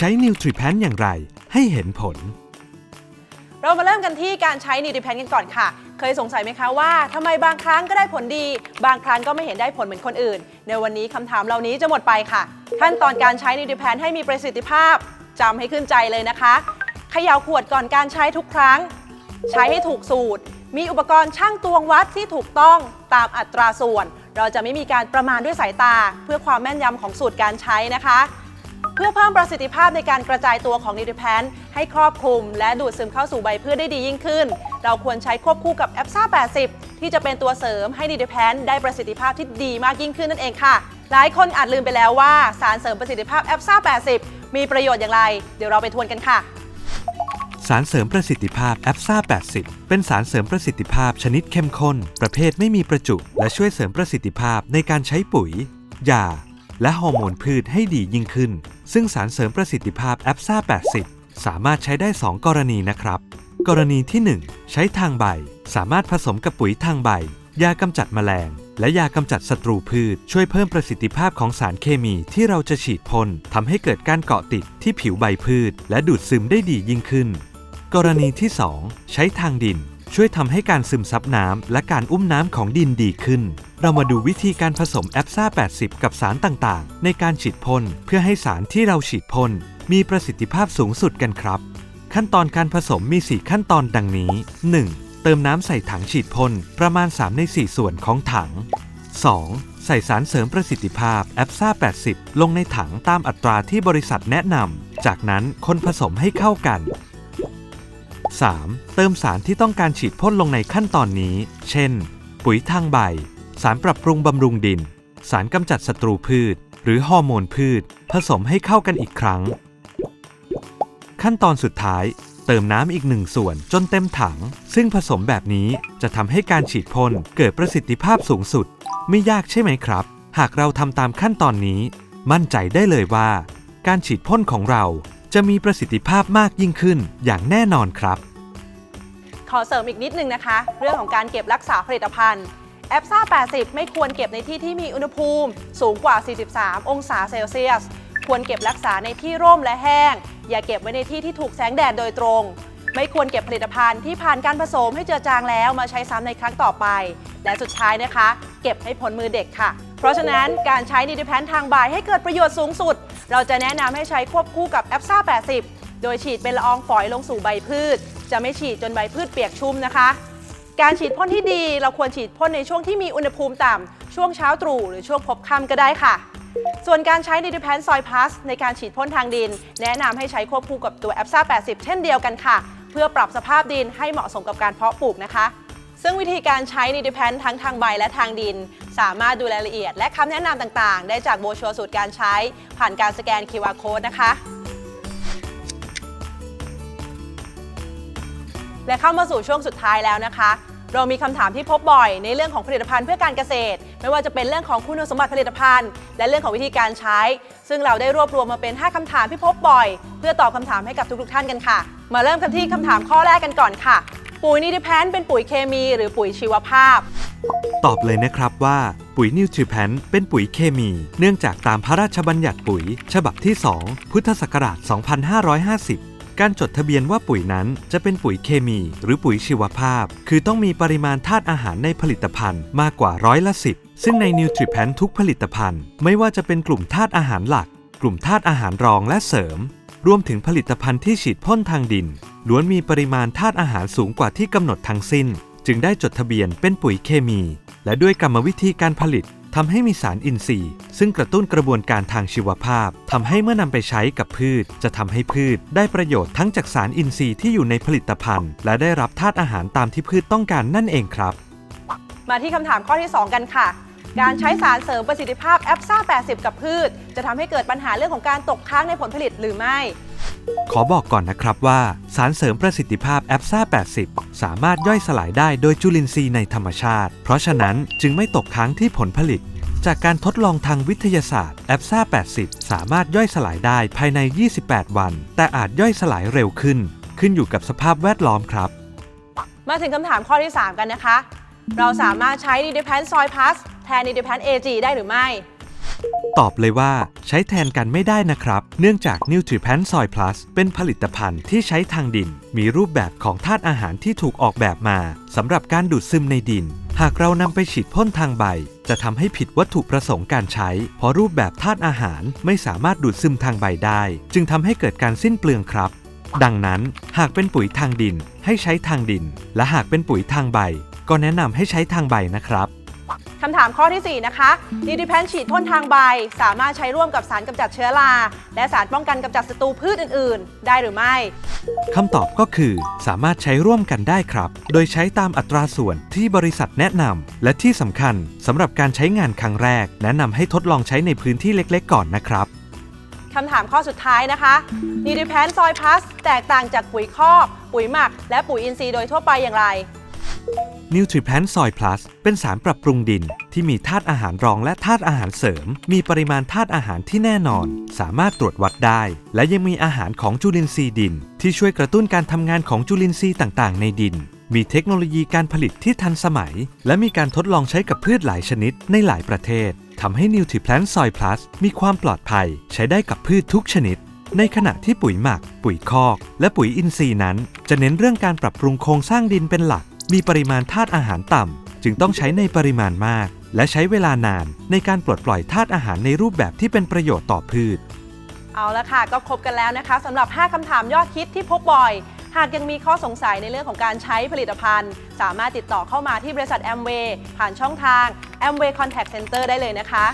ช้นิวทริแพนอย่างไรให้เห็นผล เรามาเริ่มกันที่การใช้นิวทริแพนกันก่อนค่ะ เคยสงสัยไหมคะว่าทำไมบางครั้งก็ได้ผลดี บางครั้งก็ไม่เห็นได้ผลเหมือนคนอื่น ในวันนี้คำถามเหล่านี้จะหมดไปค่ะ ขั้นตอนการใช้นิวทริแพนให้มีประสิทธิภาพจำให้ขึ้นใจเลยนะคะเขย่าขวดก่อนการใช้ทุกครั้ง ใช้ให้ถูกสูตร มีอุปกรณ์ช่างตวงวัดที่ถูกต้องตามอัตราส่วน เราจะไม่มีการประมาณด้วยสายตา เพื่อความแม่นยำของสูตรการใช้นะคะ พื่อเพิ่มประสิทธิภาพในการกระจายตัวของนิวทริแพนให้ครอบคลุม และดูดซึมเข้าสู่ใบพืชได้ดียิ่งขึ้น เราควรใช้ควบคู่กับแอปซ่า80 ที่จะเป็นตัวเสริมให้นิวทริแพนได้ประสิทธิภาพที่ดีมากยิ่งขึ้นนั่นเองค่ะ หลายคนอาจลืมไปแล้วว่าสารเสริมประสิทธิภาพแอปซ่า80 มีประโยชน์อย่างไร เดี๋ยวเราไปทวนกันค่ะสารเสริมประสิทธิภาพแอปซ่า80 เป็นสารเสริมประสิทธิภาพชนิดเข้มข้น ประเภทไม่มีประจุ และช่วยเสริมประสิทธิภาพในการใช้ปุ๋ยยา และฮอร์โมนพืชให้ดียิ่งขึ้น ซึ่งสารเสริมประสิทธิภาพแอปซ่า80 สามารถใช้ได้ 2 กรณีนะครับ กรณีที่ 1 ใช้ทางใบ สามารถผสมกับปุ๋ยทางใบ ยากำจัดแมลง และยากำจัดศัตรูพืช ช่วยเพิ่มประสิทธิภาพของสารเคมีที่เราจะฉีดพ่นทำให้เกิดการเกาะติดที่ผิวใบพืช และดูดซึมได้ดียิ่งขึ้น กรณีที่ 2 ใช้ทางดิน ช่วยทำให้การซึมซับน้ำและการอุ้มน้ำของดินดีขึ้น เรามาดูวิธีการผสมแอปซ่า 80 กับสารต่างๆ ในการฉีดพ่นเพื่อให้สารที่เราฉีดพ่นมีประสิทธิภาพสูงสุดกันครับ ขั้นตอนการผสมมี 4 ขั้นตอนดังนี้ 1. เติมน้ำใส่ถังฉีดพ่นประมาณ 3 ใน 4 ส่วนของถัง 2. ใส่สารเสริมประสิทธิภาพแอปซ่า 80 ลงในถังตามอัตราที่บริษัทแนะนำ จากนั้นคนผสมให้เข้ากัน 3. เติมสารที่ต้องการฉีดพ่นลงในขั้นตอนนี้ เช่น ปุ๋ยทางใบ สารปรับปรุงบำรุงดิน สารกำจัดศัตรูพืช หรือฮอร์โมนพืช ผสมให้เข้ากันอีกครั้ง ขั้นตอนสุดท้ายเติมน้ำอีกหนึ่งส่วนจนเต็มถัง ซึ่งผสมแบบนี้จะทำให้การฉีดพ่นเกิดประสิทธิภาพสูงสุด ไม่ยากใช่ไหมครับ หากเราทำตามขั้นตอนนี้ มั่นใจได้เลยว่า การฉีดพ่นของเราจะมีประสิทธิภาพมากยิ่งขึ้นอย่างแน่นอนครับ ขอเสริมอีกนิดนึงนะคะ เรื่องของการเก็บรักษาผลิตภัณฑ์ แอปซ่า 80 ไม่ควรเก็บในที่ที่มีอุณหภูมิ สูงกว่า 43 องศาเซลเซียส ควรเก็บรักษาในที่ร่มและแห้ง อย่าเก็บไว้ในที่ที่ถูกแสงแดดโดยตรง ไม่ควรเก็บผลิตภัณฑ์ที่ผ่านการผสมให้เจือจางแล้วมาใช้ซ้ำในครั้งต่อไป และสุดท้ายนะคะ เก็บให้พ้นมือเด็กค่ะ เพราะฉะนั้นการใช้นิติแพนทางใบให้เกิดประโยชน์สูงสุด เราจะแนะนำให้ใช้ควบคู่กับแอปซ่า 80 โดยฉีดเป็นละอองฝอยลงสู่ใบพืช จะไม่ฉีดจนใบพืชเปียกชุ่มนะคะ การฉีดพ่นที่ดี เราควรฉีดพ่นในช่วงที่มีอุณหภูมิต่ำช่วงเช้าตรู่หรือช่วงพบค่ำก็ได้ค่ะ ส่วนการใช้นิติแพนซอยพลัสในการฉีดพ่นทางดิน แนะนำให้ใช้ควบคู่กับตัวแอปซ่า80 เช่นเดียวกันค่ะ เพื่อปรับสภาพดินให้เหมาะสมกับการเพาะปลูกนะคะซึ่งวิธีการใช้นิติแพนทั้งทางใบและทางดิน สามารถดูรายละเอียด และคำแนะนำต่างๆ ได้จากโบรชัวร์สูตรการใช้ ผ่านการสแกน QR Code นะคะ และเข้ามาสู่ช่วงสุดท้ายแล้วนะคะ เรามีคำถามที่พบบ่อยในเรื่องของผลิตภัณฑ์เพื่อการเกษตร ไม่ว่าจะเป็นเรื่องของคุณสมบัติผลิตภัณฑ์ และเรื่องของวิธีการใช้ ซึ่งเราได้รวบรวมมาเป็น 5คำถามที่พบบ่อย เพื่อตอบคำถามให้กับทุกๆท่านกันค่ะ มาเริ่มกันที่คำถามข้อแรกกันก่อนค่ะ ปุ๋ยนิติแพนเป็นปุ๋ยเคมี หรือปุ๋ยชีวภาพ ตอบเลยนะครับว่าปุ๋ยนิวทริแพนเป็นปุ๋ยเคมี เนื่องจากตามพระราชบัญญัติปุ๋ย ฉบับที่ 2 พุทธศักราช 2550 การจดทะเบียนว่าปุ๋ยนั้นจะเป็นปุ๋ยเคมี หรือปุ๋ยชีวภาพ คือต้องมีปริมาณธาตุอาหารในผลิตภัณฑ์มากกว่าร้อยละ10ซึ่งในนิวทริแพนทุกผลิตภัณฑ์ ไม่ว่าจะเป็นกลุ่มธาตุอาหารหลัก กลุ่มธาตุอาหารรองและเสริม รวมถึงผลิตภัณฑ์ที่ฉีดพ่นทางดินล้วนมีปริมาณธาตุอาหารสูงกว่าที่กำหนดทั้งสิ้น จึงได้จดทะเบียนเป็นปุ๋ยเคมี และด้วยกรรมวิธีการผลิต ทำให้มีสารอินทรีย์ ซึ่งกระตุ้นกระบวนการทางชีวภาพทำให้เมื่อนำไปใช้กับพืช จะทำให้พืช ได้ประโยชน์ทั้งจากสารอินทรีย์ที่อยู่ในผลิตภัณฑ์ และได้รับธาตุอาหารตามที่พืชต้องการนั่นเองครับ มาที่คำถามข้อที่ 2 กันค่ะ การใช้สารเสริมประสิทธิภาพแอปซ่า 80 กับพืช จะทำให้เกิดปัญหาเรื่องของการตกค้างในผลผลิตหรือไม่ ขอบอกก่อนนะครับว่า สารเสริมประสิทธิภาพแอปซ่า80 สามารถย่อยสลายได้โดยจุลินทรีย์ในธรรมชาติ เพราะฉะนั้นจึงไม่ตกค้างที่ผลผลิต จากการทดลองทางวิทยาศาสตร์แอปซ่า80 สามารถย่อยสลายได้ภายใน 28 วัน แต่อาจย่อยสลายเร็วขึ้น ขึ้นอยู่กับสภาพแวดล้อมครับ มาถึงคำถามข้อที่ 3 กันนะคะ เราสามารถใช้นิติแพนซอยพลัสแทนนิติแพน AG ได้หรือไม่ ตอบเลยว่าใช้แทนกันไม่ได้นะครับ เนื่องจาก NutriPan Soy Plus เป็นผลิตภัณฑ์ที่ใช้ทางดิน มีรูปแบบของธาตุอาหารที่ถูกออกแบบมาสำหรับการดูดซึมในดิน หากเรานำไปฉีดพ่นทางใบ จะทำให้ผิดวัตถุประสงค์การใช้ เพราะรูปแบบธาตุอาหารไม่สามารถดูดซึมทางใบได้ จึงทำให้เกิดการสิ้นเปลืองครับ ดังนั้นหากเป็นปุ๋ยทางดินให้ใช้ทางดิน และหากเป็นปุ๋ยทางใบ ก็แนะนำให้ใช้ทางใบนะครับ คำถามข้อที่ 4 นะคะดีดิแพนฉีดพ่นทางใบ สามารถใช้ร่วมกับสารกำจัดเชื้อรา และสารป้องกันกำจัดศัตรูพืชอื่น ๆ ได้หรือไม่ คำตอบก็คือ สามารถใช้ร่วมกันได้ครับ โดยใช้ตามอัตราส่วนที่บริษัทแนะนำและที่สำคัญสำหรับการใช้งานครั้งแรก แนะนำให้ทดลองใช้ในพื้นที่เล็ก ๆ ก่อนนะครับคำถามข้อสุดท้ายนะคะดีดิแพนซอยพลัสแตกต่างจากปุ๋ยคอกปุ๋ยหมัก และปุ๋ยอินทรีย์โดยทั่วไปอย่างไร NutriPlan Soy Plus เป็นสารปรับปรุงดิน ที่มีธาตุอาหารรองและธาตุอาหารเสริม มีปริมาณธาตุอาหารที่แน่นอน สามารถตรวจวัดได้ และยังมีอาหารของจุลินทรีย์ดิน ที่ช่วยกระตุ้นการทำงานของจุลินทรีย์ต่างๆ ในดิน มีเทคโนโลยีการผลิตที่ทันสมัย และมีการทดลองใช้กับพืชหลายชนิดในหลายประเทศทำให้ NutriPlan Soy Plus มีความปลอดภัย ใช้ได้กับพืชทุกชนิดในขณะที่ปุ๋ยหมัก ปุ๋ยคอก และปุ๋ยอินทรีย์นั้น จะเน้นเรื่องการปรับปรุงโครงสร้างดินเป็นหลัก มีปริมาณธาตุอาหารต่ำ จึงต้องใช้ในปริมาณมาก และใช้เวลานานในการปลดปล่อยธาตุอาหารในรูปแบบที่เป็นประโยชน์ต่อพืช เอาละค่ะ ก็ครบกันแล้วนะคะสำหรับ 5คำถามยอดฮิตที่พบบ่อย หากยังมีข้อสงสัยในเรื่องของการใช้ผลิตภัณฑ์ สามารถติดต่อเข้ามาที่บริษัทแอมเวย์ผ่านช่องทาง Amway Contact Center ได้เลยนะคะ